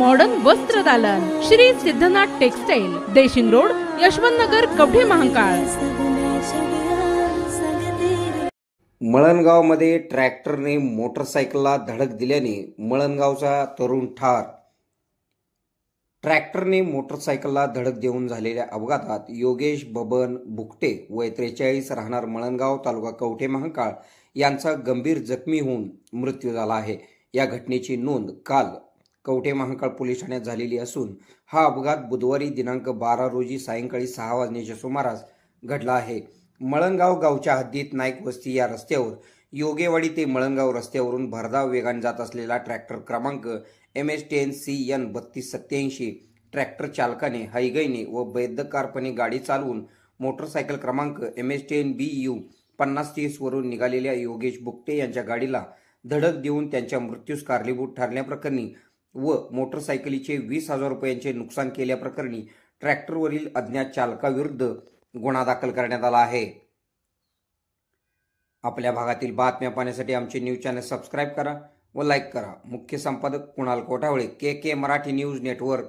Modern वस्त्र दालन. Shri Siddhanath textile Deshing road Yashwant Nagar Kavathe Mahankal. मळणगावमध्ये ट्रॅक्टरने मोटरसायकलला धडक दिल्याने मळणगावचा तरुण ठार. ट्रॅक्टरने मोटरसायकलला धडक देऊन झालेल्या अपघातात योगेश बबन बुकटे वय त्रेचाळीस राहणार मळणगाव तालुका कवठे महांकाळ यांचा गंभीर जखमी होऊन मृत्यू झाला आहे. या घटनेची नोंद काल कवठे महाकाळ पोलीस ठाण्यात झालेली असून हा अपघात बुधवारी दिनांक बारा रोजी सायंकाळी सहा वाजण्याच्या सुमारास घडला आहे. मळणगाव गावच्या हद्दीत नाईक वस्ती या रस्त्यावर योगेवाडी ते मळणगाव रस्त्यावरून भरधाव वेगाने जात असलेला ट्रॅक्टर क्रमांक M S ten C N बत्तीस सत्याऐंशी ट्रॅक्टर चालकाने हायगईने व बेदकारपणे गाडी चालवून मोटरसायकल क्रमांक M S ten B U पन्नास तीसवरून निघालेल्या योगेश बुकटे यांच्या गाडीला धडक देऊन त्यांच्या मृत्यूस कारणीभूत ठरल्याप्रकरणी व मोटरसायकलीचे वीस हजार रुपयांचे नुकसान केल्याप्रकरणी ट्रॅक्टरवरील अज्ञात चालकाविरुद्ध गुन्हा दाखल करण्यात आला आहे. आपल्या भागातील बातम्या पाहण्यासाठी आमचे न्यूज चॅनल सबस्क्राईब करा व लाईक करा. मुख्य संपादक Kunal Kothawale K K Marathi news network.